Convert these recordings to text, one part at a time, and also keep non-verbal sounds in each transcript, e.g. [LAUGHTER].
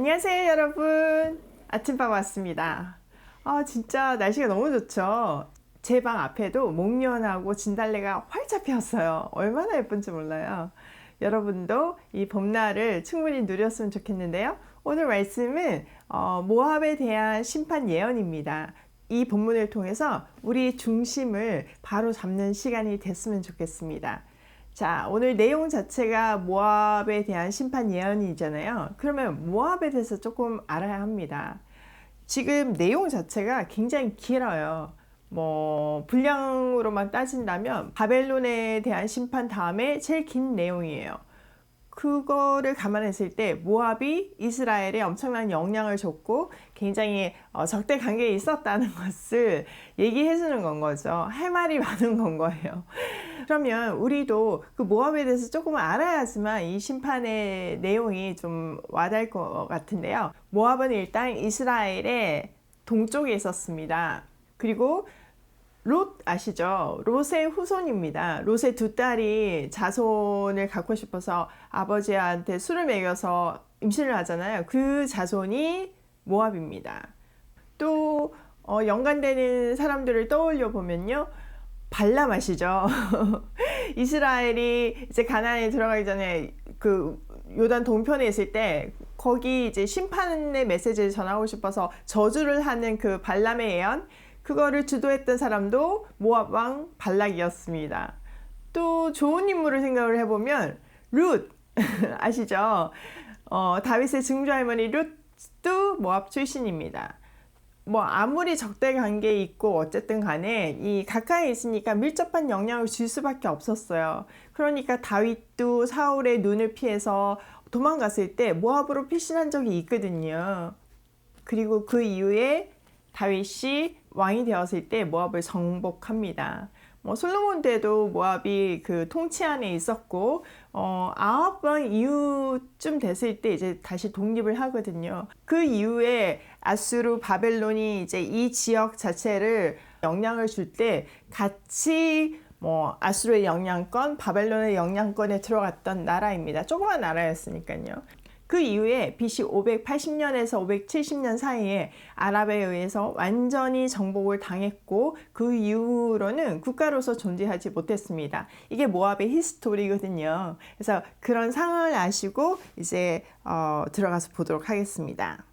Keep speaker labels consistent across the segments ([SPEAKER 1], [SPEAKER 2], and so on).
[SPEAKER 1] 안녕하세요, 여러분. 아침밥 왔습니다. 아, 진짜 날씨가 너무 좋죠? 제 방 앞에도 목련하고 진달래가 활짝 피었어요. 얼마나 예쁜지 몰라요. 여러분도 이 봄날을 충분히 누렸으면 좋겠는데요. 오늘 말씀은 어, 모압에 대한 심판 예언입니다. 이 본문을 통해서 우리 중심을 바로 잡는 시간이 됐으면 좋겠습니다. 자, 오늘 내용 자체가 모압에 대한 심판 예언이잖아요. 그러면 모압에 대해서 조금 알아야 합니다. 지금 내용 자체가 굉장히 길어요. 뭐 분량으로만 따진다면 바벨론에 대한 심판 다음에 제일 긴 내용이에요. 그거를 감안했을 때 모압이 이스라엘에 엄청난 영향을 줬고 굉장히 어, 적대 관계에 있었다는 [LAUGHS] 것을 얘기해 주는 건 거죠. 할 말이 많은 건 거예요. 그러면 우리도 그 모압에 대해서 조금 알아야지만 이 심판의 내용이 좀 와닿을 것 같은데요. 모압은 일단 이스라엘의 동쪽에 있었습니다. 그리고 롯 아시죠? 롯의 후손입니다. 롯의 두 딸이 자손을 갖고 싶어서 아버지한테 술을 먹여서 임신을 하잖아요. 그 자손이 모압입니다. 또 어, 연관되는 사람들을 떠올려 보면요. 발람 아시죠? [LAUGHS] 이스라엘이 이제 가나안에 들어가기 전에 그 요단 동편에 있을 때 거기 이제 심판의 메시지를 전하고 싶어서 저주를 하는 그 발람의 예언 그거를 주도했던 사람도 모압 왕 발락이었습니다. 또 좋은 인물을 생각을 해보면 룻 [LAUGHS] 아시죠? 어, 다윗의 증조 할머니 룻도 모압 출신입니다. 뭐 아무리 적대 관계에 있고 어쨌든 간에 이 가까이 있으니까 밀접한 영향을 줄 수밖에 없었어요. 그러니까 다윗도 사울의 눈을 피해서 도망갔을 때 모압으로 피신한 적이 있거든요. 그리고 그 이후에 다윗이 왕이 되었을 때 모압을 정복합니다. 뭐 솔로몬 때도 모압이 그 통치 안에 있었고 어 아홉 번 이후쯤 됐을 때 이제 다시 독립을 하거든요. 그 이후에 아수르 바벨론이 이제 이 지역 자체를 영향을 줄 때 같이 뭐 아수르의 영향권, 바벨론의 영향권에 들어갔던 나라입니다. 조그만 나라였으니까요. 그 이후에 BC 580년에서 570년 사이에 아랍에 의해서 완전히 정복을 당했고 그 이후로는 국가로서 존재하지 못했습니다. 이게 모압의 히스토리거든요. 그래서 그런 상황을 아시고 이제 어, 들어가서 보도록 하겠습니다.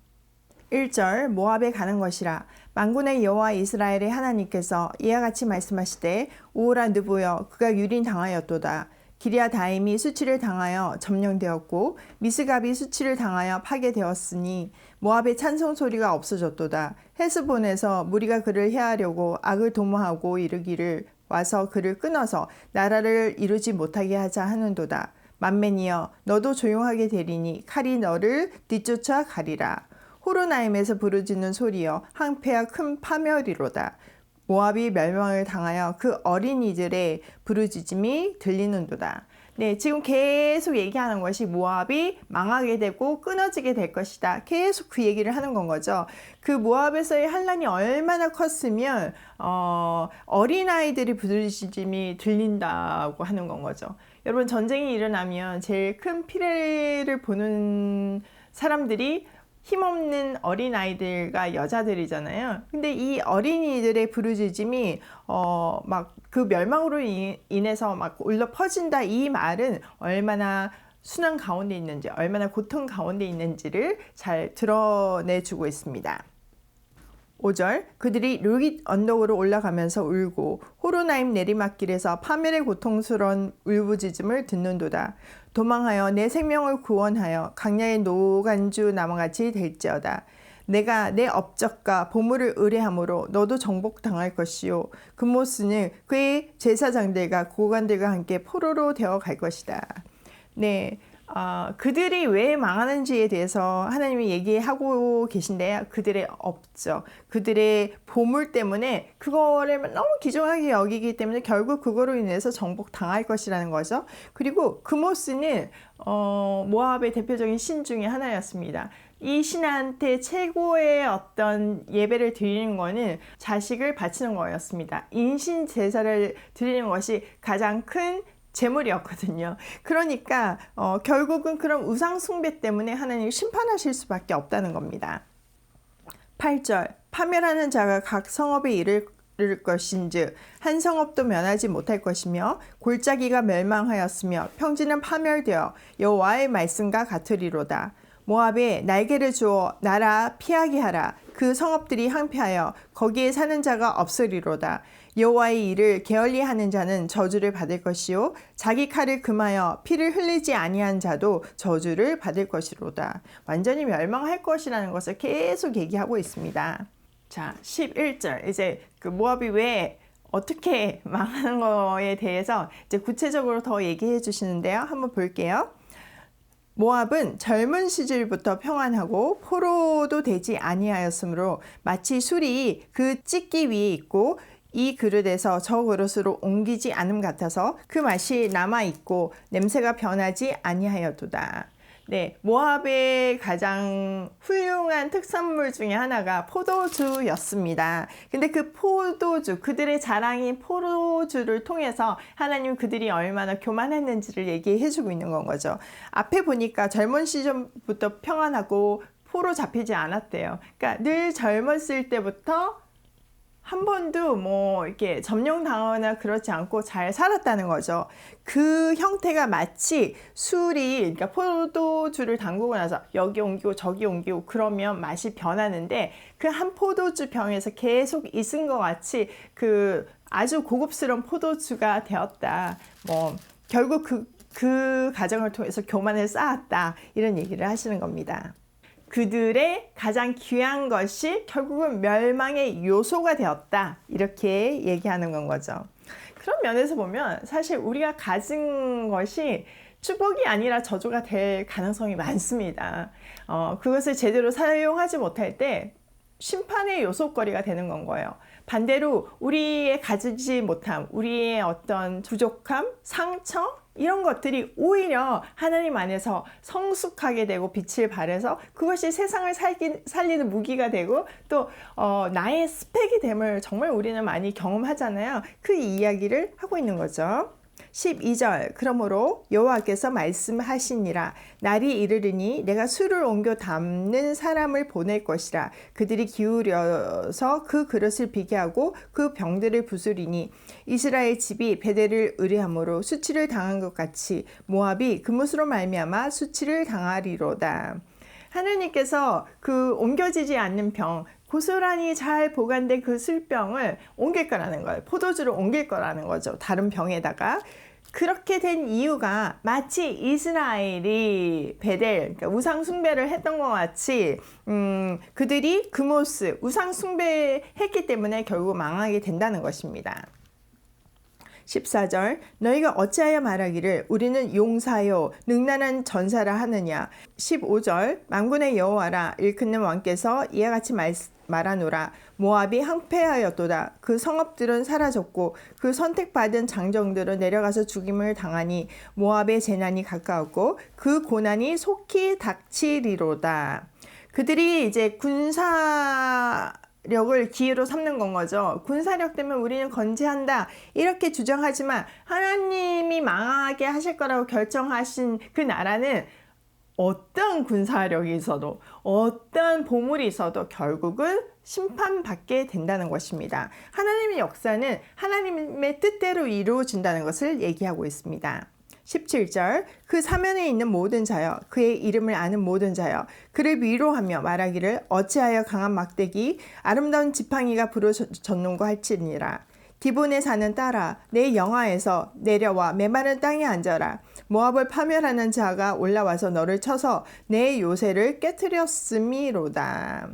[SPEAKER 1] 1절 모압에 가는 것이라 만군의 여호와 이스라엘의 하나님께서 이와 같이 말씀하시되 우울한 느보여 그가 유린 당하였도다 기리아 다임이 수치를 당하여 점령되었고 미스갑이 수치를 당하여 파괴되었으니 모압의 찬송 소리가 없어졌도다. 헤스본에서 무리가 그를 해하려고 악을 도모하고 이르기를 와서 그를 끊어서 나라를 이루지 못하게 하자 하는도다. 만맨이여 너도 조용하게 되리니 칼이 너를 뒤쫓아 가리라. 호로나임에서 부르짖는 소리여 항폐와 큰 파멸이로다. 모압이 멸망을 당하여 그 어린 이들의 부르짖음이 들리는도다. 네, 지금 계속 얘기하는 것이 모압이 망하게 되고 끊어지게 될 것이다. 계속 그 얘기를 하는 건 거죠. 그 모압에서의 환란이 얼마나 컸으면 어, 어린 아이들이 부르짖음이 들린다고 하는 건 거죠. 여러분 전쟁이 일어나면 제일 큰 피해를 보는 사람들이 힘없는 어린아이들과 여자들이잖아요. 근데 이 어린이들의 부르짖음이 어 막 그 멸망으로 인해서 막 울려 퍼진다 이 말은 얼마나 순환 가운데 있는지 얼마나 고통 가운데 있는지를 잘 드러내주고 있습니다. 5절 그들이 루깃 언덕으로 올라가면서 울고 호로나임 내리막길에서 파멸의 고통스러운 울부짖음을 듣는도다. 도망하여 내 생명을 구원하여 강야의 노간주 나무같이 될지어다. 내가 내 업적과 보물을 의뢰함으로 너도 정복당할 것이요 금모스는 그의 제사장들과 고관들과 함께 포로로 되어 갈 것이다. 네, 어, 그들이 왜 망하는지에 대해서 하나님이 얘기하고 계신데요. 그들의 업적, 그들의 보물 때문에 그거를 너무 기중하게 여기기 때문에 결국 그거로 인해서 정복 당할 것이라는 거죠. 그리고 그모스는 어, 모압의 대표적인 신 중의 하나였습니다. 이 신한테 최고의 어떤 예배를 드리는 것은 자식을 바치는 거였습니다. 인신 제사를 드리는 것이 가장 큰 재물이었거든요. 그러니까 어, 결국은 그런 우상 숭배 때문에 하나님이 심판하실 수밖에 없다는 겁니다. 8절 파멸하는 자가 각 성읍에 이를 를 것인즉 한 성읍도 면하지 못할 것이며 골짜기가 멸망하였으며 평지는 파멸되어 여호와의 말씀과 같으리로다. 모압에 날개를 주어 나라 피하게 하라. 그 성읍들이 항폐하여 거기에 사는 자가 없으리로다. 여호와의 일을 게을리 하는 자는 저주를 받을 것이요 자기 칼을 금하여 피를 흘리지 아니한 자도 저주를 받을 것이로다. 완전히 멸망할 것이라는 것을 계속 얘기하고 있습니다. 자, 11절. 이제 그 모압이 왜 어떻게 망하는 거에 대해서 이제 구체적으로 더 얘기해 주시는데요. 한번 볼게요. 모압은 젊은 시절부터 평안하고 포로도 되지 아니하였으므로 마치 술이 그 찢기 위에 있고 이 그릇에서 저 그릇으로 옮기지 않음 같아서 그 맛이 남아 있고 냄새가 변하지 아니하였도다. 네, 모압의 가장 훌륭한 특산물 중에 하나가 포도주였습니다. 근데 그 포도주, 그들의 자랑인 포도주를 통해서 하나님 그들이 얼마나 교만했는지를 얘기해 주고 있는 건 거죠. 앞에 보니까 젊은 시절부터 평안하고 포로 잡히지 않았대요. 그러니까 늘 젊었을 때부터 한 번도 뭐 이렇게 점령당하거나 그렇지 않고 잘 살았다는 거죠. 그 형태가 마치 술이 그러니까 포도주를 담그고 나서 여기 옮기고 저기 옮기고 그러면 맛이 변하는데 그 한 포도주 병에서 계속 있은 것 같이 그 아주 고급스러운 포도주가 되었다. 뭐 결국 그, 그 과정을 통해서 교만을 쌓았다. 이런 얘기를 하시는 겁니다. 그들의 가장 귀한 것이 결국은 멸망의 요소가 되었다. 이렇게 얘기하는 건 거죠. 그런 면에서 보면 사실 우리가 가진 것이 축복이 아니라 저주가 될 가능성이 많습니다. 어, 그것을 제대로 사용하지 못할 때 심판의 요소거리가 되는 건 거예요. 반대로 우리의 가지지 못함, 우리의 어떤 부족함, 상처, 이런 것들이 오히려 하나님 안에서 성숙하게 되고 빛을 발해서 그것이 세상을 살기, 살리는 무기가 되고 또 어, 나의 스펙이 됨을 정말 우리는 많이 경험하잖아요. 그 이야기를 하고 있는 거죠. 12절 그러므로 여호와께서 말씀하시니라 날이 이르르니 내가 술을 옮겨 담는 사람을 보낼 것이라 그들이 기울여서 그 그릇을 비게 하고 그 병들을 부수리니 이스라엘 집이 베델을 의뢰함으로 수치를 당한 것 같이 모압이 그못으로 말미암아 수치를 당하리로다. 하느님께서 그 옮겨지지 않는 병, 고스란히 잘 보관된 그 술병을 옮길 거라는 거예요. 포도주를 옮길 거라는 거죠. 다른 병에다가. 그렇게 된 이유가 마치 이스라엘이 베델, 그러니까 우상 숭배를 했던 것 같이, 음, 그들이 그모스, 우상 숭배했기 때문에 결국 망하게 된다는 것입니다. 14절 너희가 어찌하여 말하기를 우리는 용사요 능란한 전사라 하느냐? 15절 만군의 여호와라 일컫는 왕께서 이와 같이 말, 말하노라. 모압이 항폐하였도다. 그 성읍들은 사라졌고 그 선택받은 장정들은 내려가서 죽임을 당하니 모압의 재난이 가까웠고 그 고난이 속히 닥치리로다. 그들이 이제 군사 력을 기회로 삼는 건 거죠. 군사력 때문에 우리는 건재한다. 이렇게 주장하지만 하나님이 망하게 하실 거라고 결정하신 그 나라는 어떤 군사력이 있어도 어떤 보물이 있어도 결국은 심판받게 된다는 것입니다. 하나님의 역사는 하나님의 뜻대로 이루어진다는 것을 얘기하고 있습니다. 17절 그 사면에 있는 모든 자여 그의 이름을 아는 모든 자여 그를 위로하며 말하기를 어찌하여 강한 막대기 아름다운 지팡이가 젖는고 할지니라. 디본에 사는 딸아 내 영화에서 내려와 메마른 땅에 앉아라. 모압을 파멸하는 자가 올라와서 너를 쳐서 내 요새를 깨뜨렸음이로다.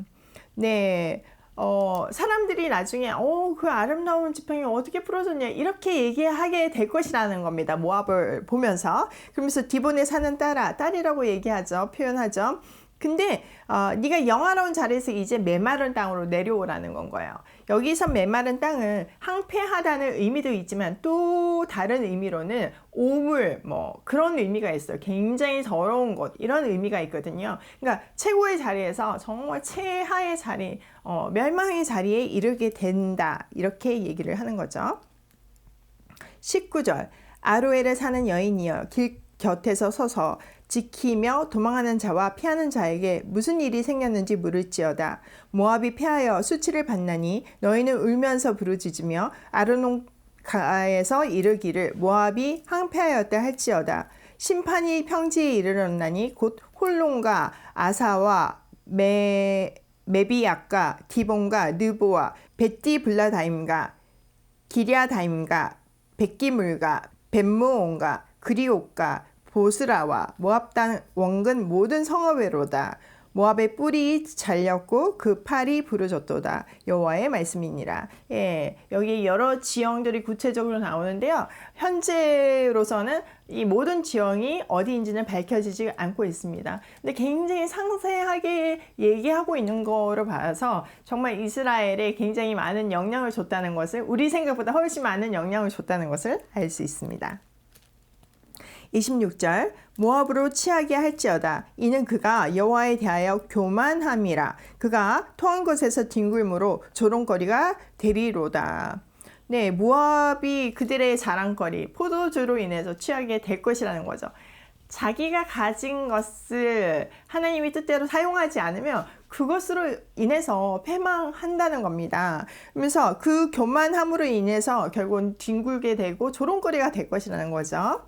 [SPEAKER 1] 네 어, 사람들이 나중에 어, 그 아름다운 지팡이 어떻게 풀어졌냐 이렇게 얘기하게 될 것이라는 겁니다. 모압을 보면서 그러면서 디본에 사는 딸아 딸이라고 얘기하죠. 표현하죠. 근데 어, 네가 영화로운 자리에서 이제 메마른 땅으로 내려오라는 건 거예요. 여기서 메마른 땅은 항폐하다는 의미도 있지만 또 다른 의미로는 오물 뭐 그런 의미가 있어요. 굉장히 더러운 곳 이런 의미가 있거든요. 그러니까 최고의 자리에서 정말 최하의 자리, 어, 멸망의 자리에 이르게 된다 이렇게 얘기를 하는 거죠. 19절 아로엘에 사는 여인이여 길 곁에서 서서 지키며 도망하는 자와 피하는 자에게 무슨 일이 생겼는지 물을지어다. 모압이 패하여 수치를 받나니 너희는 울면서 부르짖으며 아르논 가에서 이르기를 모압이 항패하였다 할지어다. 심판이 평지에 이르렀나니 곧 홀론과 아사와 메 메비약과 디본과 느보와 베티블라다임과 기리아다임과 백기물과 벤무온과 그리옥과 보스라와 모압 땅 원근 모든 성읍외로다. 모압의 뿔이 잘렸고 그 팔이 부러졌도다. 여호와의 말씀이니라. 예, 여기 여러 지형들이 구체적으로 나오는데요. 현재로서는 이 모든 지형이 어디인지는 밝혀지지 않고 있습니다. 근데 굉장히 상세하게 얘기하고 있는 거로 봐서 정말 이스라엘에 굉장히 많은 영향을 줬다는 것을 우리 생각보다 훨씬 많은 영향을 줬다는 것을 알 수 있습니다. 26절 모압으로 취하게 할지어다 이는 그가 여호와에 대하여 교만함이라 그가 토한 곳에서 뒹굴므로 조롱거리가 되리로다. 네, 모압이 그들의 자랑거리 포도주로 인해서 취하게 될 것이라는 거죠. 자기가 가진 것을 하나님이 뜻대로 사용하지 않으면 그것으로 인해서 패망한다는 겁니다. 그러면서 그 교만함으로 인해서 결국은 뒹굴게 되고 조롱거리가 될 것이라는 거죠.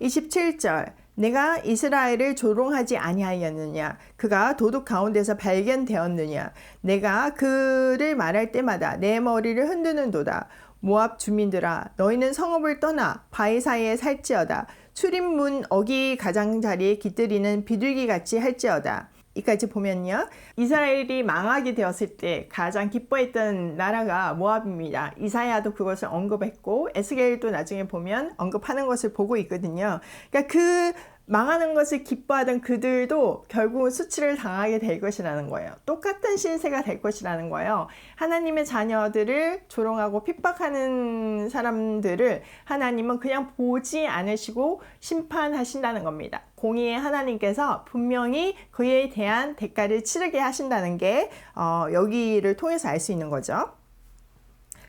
[SPEAKER 1] 27절. 내가 이스라엘을 조롱하지 아니하였느냐? 그가 도둑 가운데서 발견되었느냐? 내가 그를 말할 때마다 내 머리를 흔드는도다. 모압 주민들아 너희는 성읍을 떠나 바위 사이에 살지어다. 출입문 어기 가장자리에 깃들이는 비둘기 같이 할지어다 이까지 보면요. 이스라엘이 망하게 되었을 때 가장 기뻐했던 나라가 모압입니다. 이사야도 그것을 언급했고 에스겔도 나중에 보면 언급하는 것을 보고 있거든요. 그러니까 그 망하는 것을 기뻐하던 그들도 결국 수치를 당하게 될 것이라는 거예요. 똑같은 신세가 될 것이라는 거예요. 하나님의 자녀들을 조롱하고 핍박하는 사람들을 하나님은 그냥 보지 않으시고 심판하신다는 겁니다. 공의의 하나님께서 분명히 그에 대한 대가를 치르게 하신다는 게 어, 여기를 통해서 알 수 있는 거죠.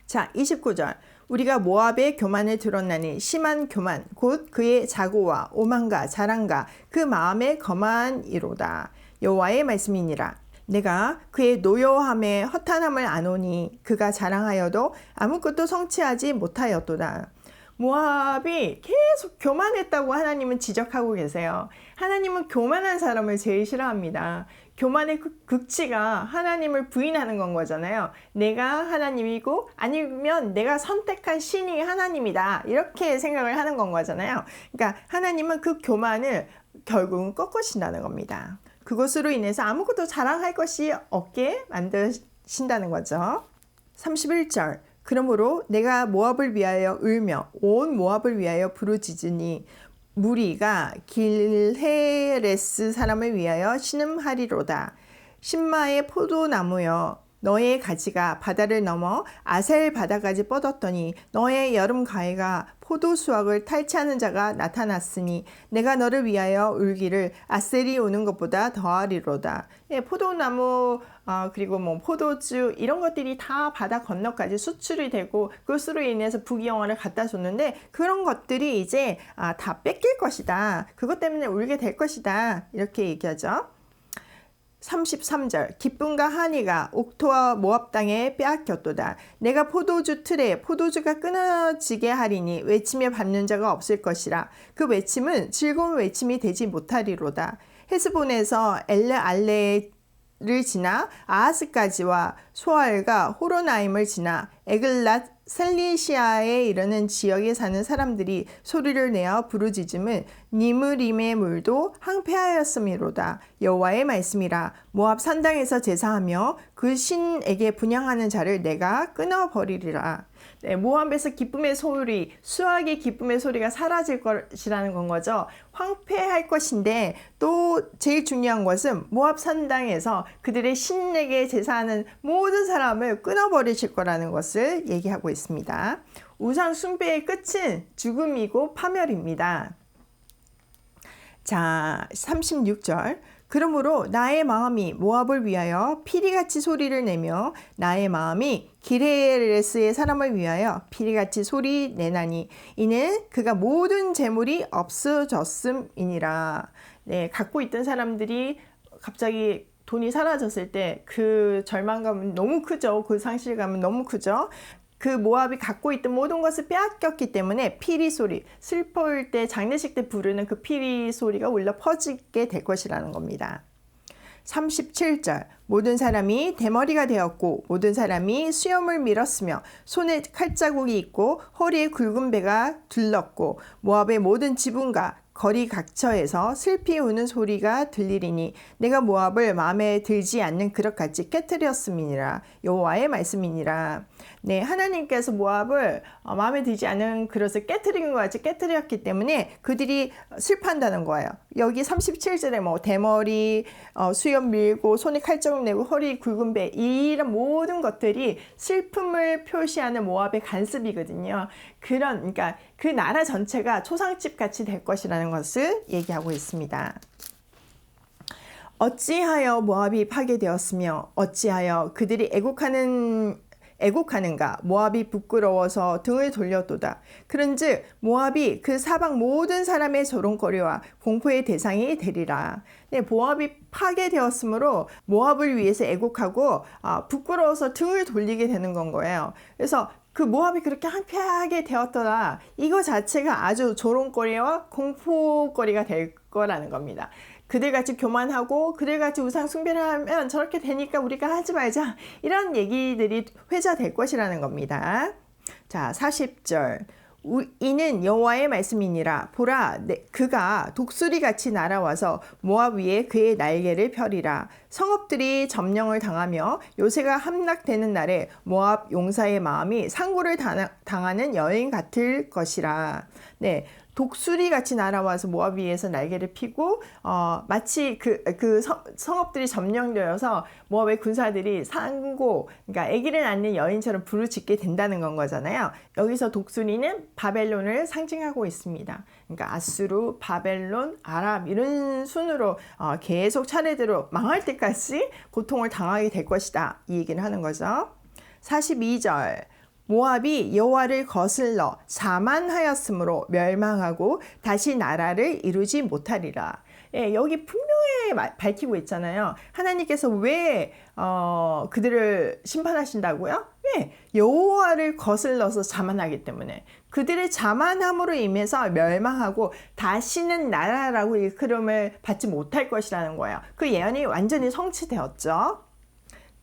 [SPEAKER 1] 자, 29절. 우리가 모압의 교만을 들었나니 심한 교만 곧 그의 자고와 오만과 자랑과 그 마음의 거만 이로다 여호와의 말씀이니라 내가 그의 노여함에 허탄함을 아노니 그가 자랑하여도 아무것도 성취하지 못하였도다 모압이 계속 교만했다고 하나님은 지적하고 계세요. 하나님은 교만한 사람을 제일 싫어합니다. 교만의 극치가 하나님을 부인하는 건 거잖아요. 내가 하나님이고 아니면 내가 선택한 신이 하나님이다. 이렇게 생각을 하는 건 거잖아요. 그러니까 하나님은 그 교만을 결국은 꺾으신다는 겁니다. 그것으로 인해서 아무것도 자랑할 것이 없게 만드신다는 거죠. 31절 그러므로 내가 모압을 위하여 울며 온 모압을 위하여 부르짖으니 무리가 길헤레스 사람을 위하여 신음하리로다. 신마의 포도나무여 너의 가지가 바다를 넘어 아셀 바다까지 뻗었더니 너의 여름 가해가 포도 수확을 탈취하는 자가 나타났으니 내가 너를 위하여 울기를 아셀이 오는 것보다 더하리로다. 예, 포도나무 어, 그리고 뭐 포도주 이런 것들이 다 바다 건너까지 수출이 되고 그것으로 인해서 부귀영화를 갖다 줬는데 그런 것들이 이제 아, 다 뺏길 것이다. 그것 때문에 울게 될 것이다. 이렇게 얘기하죠. 33절 기쁨과 한이가 옥토와 모압 땅에 빼앗겼도다. 내가 포도주 틀에 포도주가 끊어지게 하리니 외침에 받는 자가 없을 것이라. 그 외침은 즐거운 외침이 되지 못하리로다. 헤스본에서 엘레 알레 를 지나 아하스까지와 소알과 호로나임을 지나 에글랏 셀리시아에 이르는 지역에 사는 사람들이 소리를 내어 부르짖음은 니무림의 물도 항폐하였음이로다. 여호와의 말씀이라 모압 산당에서 제사하며 그 신에게 분양하는 자를 내가 끊어 버리리라. 네, 모압에서 기쁨의 소리, 수학의 기쁨의 소리가 사라질 것이라는 건 거죠. 황폐할 것인데 또 제일 중요한 것은 모압 산당에서 그들의 신에게 제사하는 모든 사람을 끊어버리실 거라는 것을 얘기하고 있습니다. 우상 숭배의 끝은 죽음이고 파멸입니다. 자, 36절. 그러므로 나의 마음이 모압을 위하여 피리같이 소리를 내며 나의 마음이 기레레스의 사람을 위하여 피리같이 소리 내나니 이는 그가 모든 재물이 없어졌음이니라. 네, 갖고 있던 사람들이 갑자기 돈이 사라졌을 때 그 절망감은 너무 크죠. 그 상실감은 너무 크죠. 그 모압이 갖고 있던 모든 것을 빼앗겼기 때문에 피리 소리, 슬퍼할 때 장례식 때 부르는 그 피리 소리가 울려 퍼지게 될 것이라는 겁니다. 37절 모든 사람이 대머리가 되었고 모든 사람이 수염을 밀었으며 손에 칼자국이 있고 허리에 굵은 배가 둘렀고 모압의 모든 지붕과 거리 각처에서 슬피 우는 소리가 들리리니 내가 모압을 마음에 들지 않는 그릇같이 깨뜨렸음이니라. 여호와의 말씀이니라. 네 하나님께서 모압을 어, 마음에 들지 않은 그릇을 깨뜨린 것 같이 깨뜨렸기 때문에 그들이 슬퍼한다는 거예요. 여기 37절에 뭐 대머리 어, 수염 밀고 손에 칼자국 내고 허리 굵은 배 이런 모든 것들이 슬픔을 표시하는 모압의 간습이거든요 그런 그러니까 그 나라 전체가 초상집 같이 될 것이라는 것을 얘기하고 있습니다. 어찌하여 모압이 파괴되었으며 어찌하여 그들이 애곡하는 애곡하는가 모압이 부끄러워서 등을 돌렸도다. 그런즉 모압이 그 사방 모든 사람의 조롱거리와 공포의 대상이 되리라. 네, 모압이 파괴되었으므로 모압을 위해서 애곡하고 아, 부끄러워서 등을 돌리게 되는 건 거예요. 그래서 그 모압이 그렇게 한패하게 되었더라. 이거 자체가 아주 조롱거리와 공포거리가 될 거라는 겁니다. 그들같이 교만하고 그들같이 우상 숭배를 하면 저렇게 되니까 우리가 하지 말자. 이런 얘기들이 회자될 것이라는 겁니다. 자, 40절. 이는 여호와의 말씀이니라 보라 그가 독수리 같이 날아와서 모압 위에 그의 날개를 펴리라 성읍들이 점령을 당하며 요새가 함락되는 날에 모압 용사의 마음이 상고를 당하는 여인 같을 것이라 네 독수리 같이 날아와서 모압 위에서 날개를 피고 어, 마치 그, 그 성, 성읍들이 점령되어서 모압의 군사들이 상고 그러니까 아기를 낳는 여인처럼 부르짖게 된다는 건 거잖아요. 여기서 독수리는 바벨론을 상징하고 있습니다. 그러니까 아수르, 바벨론, 아랍 이런 순으로 어, 계속 차례대로 망할 때 까지 고통을 당하게 될 것이다. 이 얘기를 하는 거죠. 42절 모압이 여호와를 거슬러 자만하였으므로 멸망하고 다시 나라를 이루지 못하리라. 예, 여기 분명히 밝히고 있잖아요. 하나님께서 왜 어, 그들을 심판하신다고요? 왜 여호와를 거슬러서 자만하기 때문에 그들의 자만함으로 임해서 멸망하고 다시는 나라라고 일컬음을 받지 못할 것이라는 거예요. 그 예언이 완전히 성취되었죠.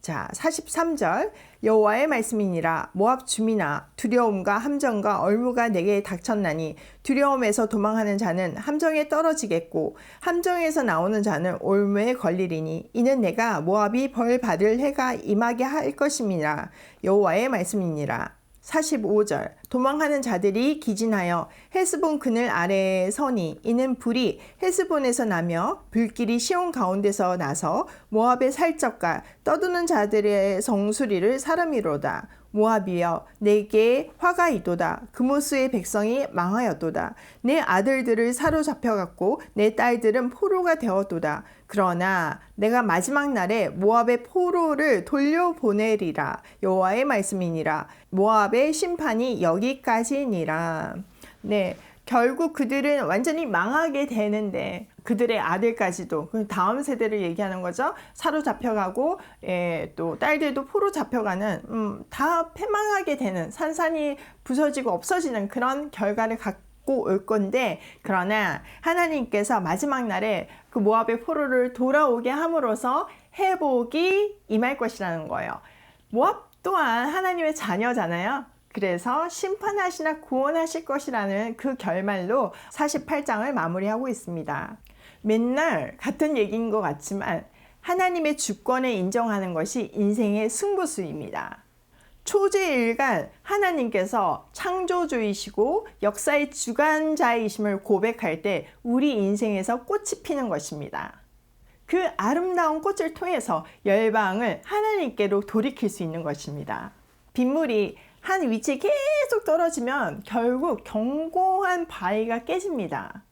[SPEAKER 1] 자, 43절 여호와의 말씀이니라. 모압 주민아 두려움과 함정과 얼무가 내게 닥쳤나니 두려움에서 도망하는 자는 함정에 떨어지겠고 함정에서 나오는 자는 올무에 걸리리니 이는 내가 모압이 벌 받을 해가 임하게 할 것임이라. 여호와의 말씀이니라 45절. 도망하는 자들이 기진하여 헤스본 그늘 아래에 서니 이는 불이 헤스본에서 나며 불길이 시온 가운데서 나서 모압의 살적과 떠드는 자들의 성수리를 사람이로다 모압이여 내게 화가 있도다. 그모스의 백성이 망하였도다. 내 아들들을 사로잡혀 갔고 내 딸들은 포로가 되었도다. 그러나 내가 마지막 날에 모압의 포로를 돌려보내리라. 여호와의 말씀이니라. 모압의 심판이 여기까지니라. 네 결국 그들은 완전히 망하게 되는데 그들의 아들까지도 그 다음 세대를 얘기하는 거죠. 사로 잡혀가고 예, 또 딸들도 포로 잡혀가는 음, 다 패망하게 되는 산산이 부서지고 없어지는 그런 결과를 갖고 올 건데 그러나 하나님께서 마지막 날에 그 모압의 포로를 돌아오게 함으로써 회복이 임할 것이라는 거예요. 모압 또한 하나님의 자녀잖아요. 그래서 심판하시나 구원하실 것이라는 그 결말로 48장을 마무리하고 있습니다. 맨날 같은 얘기인 것 같지만 하나님의 주권을 인정하는 것이 인생의 승부수입니다. 초제일간 하나님께서 창조주이시고 역사의 주관자이심을 고백할 때 우리 인생에서 꽃이 피는 것입니다. 그 아름다운 꽃을 통해서 열방을 하나님께로 돌이킬 수 있는 것입니다. 빗물이 한 위치에 계속 떨어지면 결국 견고한 바위가 깨집니다.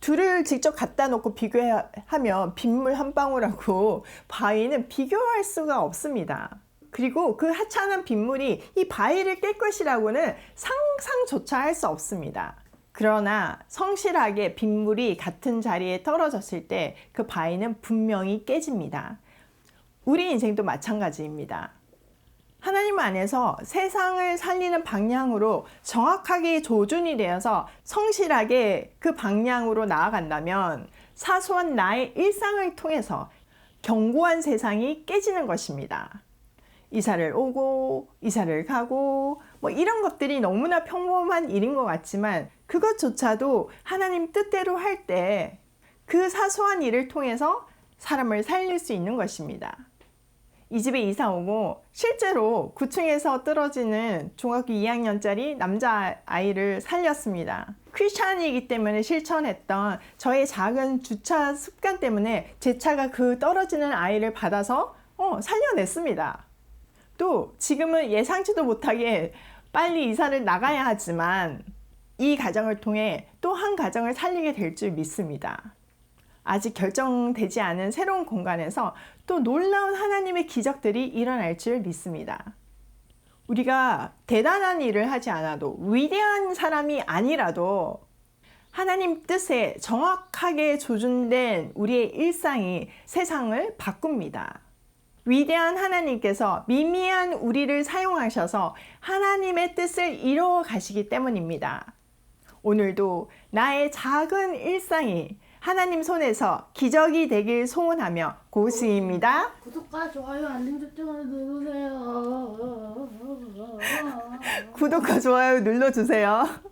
[SPEAKER 1] 둘을 직접 갖다 놓고 비교하면 빗물 한 방울하고 바위는 비교할 수가 없습니다. 그리고 그 하찮은 빗물이 이 바위를 깰 것이라고는 상상조차 할 수 없습니다. 그러나 성실하게 빗물이 같은 자리에 떨어졌을 때 그 바위는 분명히 깨집니다. 우리 인생도 마찬가지입니다. 하나님 안에서 세상을 살리는 방향으로 정확하게 조준이 되어서 성실하게 그 방향으로 나아간다면 사소한 나의 일상을 통해서 견고한 세상이 깨지는 것입니다. 이사를 오고 이사를 가고 뭐 이런 것들이 너무나 평범한 일인 것 같지만 그것조차도 하나님 뜻대로 할 때 그 사소한 일을 통해서 사람을 살릴 수 있는 것입니다. 이 집에 이사 오고 실제로 9층에서 떨어지는 중학교 2학년짜리 남자 아이를 살렸습니다. 크리스찬이기 때문에 실천했던 저의 작은 주차 습관 때문에 제 차가 그 떨어지는 아이를 받아서 어, 살려냈습니다. 또 지금은 예상치도 못하게 빨리 이사를 나가야 하지만 이 가정을 통해 또 한 가정을 살리게 될 줄 믿습니다. 아직 결정되지 않은 새로운 공간에서 또 놀라운 하나님의 기적들이 일어날 줄 믿습니다. 우리가 대단한 일을 하지 않아도 위대한 사람이 아니라도 하나님 뜻에 정확하게 조준된 우리의 일상이 세상을 바꿉니다. 위대한 하나님께서 미미한 우리를 사용하셔서 하나님의 뜻을 이루어 가시기 때문입니다. 오늘도 나의 작은 일상이 하나님 손에서 기적이 되길 소원하며 고수입니다.
[SPEAKER 2] 구독과 좋아요 알림 설정을 누르세요.
[SPEAKER 1] 구독과 좋아요 눌러주세요.